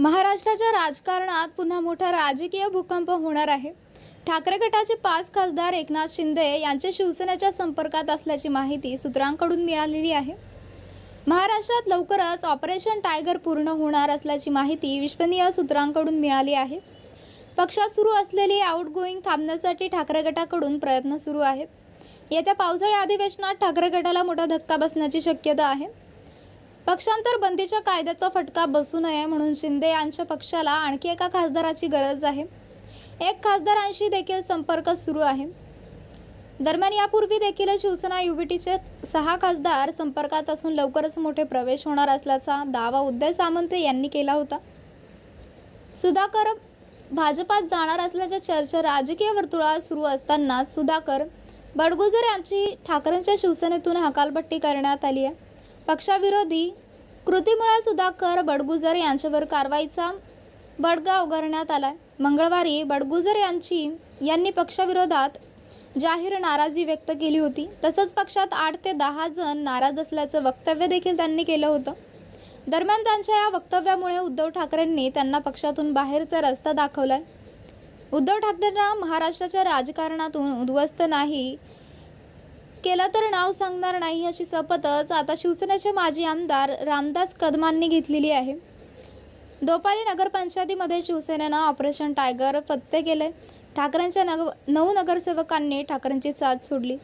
महाराष्ट्राच्या राजकारणात पुन्हा मोठा राजकीय भूकंप होणार आहे. ठाकरे गटाचे पाच खासदार एकनाथ शिंदे यांचे शिवसेनेच्या संपर्कात असल्याची माहिती सूत्रांकडून मिळालेली आहे. महाराष्ट्रात लवकरच ऑपरेशन टायगर पूर्ण होणार असल्याची माहिती विश्वनीय सूत्रांकडून मिळाली आहे. पक्षात सुरू असलेली आउटगोईंग थांबण्यासाठी ठाकरे गटाकडून प्रयत्न सुरू आहेत. येत्या पावसाळी अधिवेशनात ठाकरे गटाला मोठा धक्का बसण्याची शक्यता आहे. पक्षांतर बंदीच्या कायद्याचा फटका बसू नये म्हणून शिंदे यांच्या पक्षाला आणखी एका खासदाराची गरज आहे. एक खासदारांशी देखील संपर्क सुरू आहे. दरम्यान यापूर्वी देखील शिवसेना युबीटीचे सहा खासदार संपर्कात असून लवकरच मोठे प्रवेश होणार असल्याचा दावा उदय सामंत यांनी केला होता. सुधाकर भाजपात जाणार असल्याच्या चर्चा राजकीय वर्तुळात सुरू असताना सुधाकर बडगुजर यांची ठाकरेंच्या शिवसेनेतून हकालपट्टी करण्यात आली आहे. पक्षाविरोधी कृतीमुळे सुधाकर बडगुजर यांच्यावर कारवाईचा बडगा उगारण्यात आला मंगळवारी बडगुजर यांची यांनी पक्षाविरोधात जाहीर नाराजी व्यक्त केली होती. तसंच पक्षात आठ ते दहा जण नाराज असल्याचं वक्तव्य देखील त्यांनी केलं होतं. दरम्यान त्यांच्या या वक्तव्यामुळे उद्धव ठाकरेंनी त्यांना पक्षातून बाहेरचा रस्ता दाखवलाय. उद्धव ठाकरेंना महाराष्ट्राच्या राजकारणातून उद्ध्वस्त नाही केलं तर नाव सांगणार नाही अशी शपथच आता शिवसेनेचे माजी आमदार रामदास कदमांनी घेतलेली आहे. दोपाली नगरपंचायतीमध्ये शिवसेनेनं ऑपरेशन टायगर फत्ते केले. ठाकरेंच्या नग नऊ नगरसेवकांनी ठाकरेंची साथ सोडली.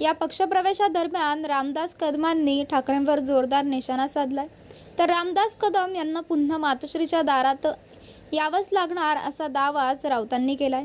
या पक्षप्रवेशादरम्यान रामदास कदमांनी ठाकरेंवर जोरदार निशाणा साधलाय. तर रामदास कदम यांना पुन्हा मातोश्रीच्या दारात यावंच लागणार असा दावाच राऊतांनी केलाय.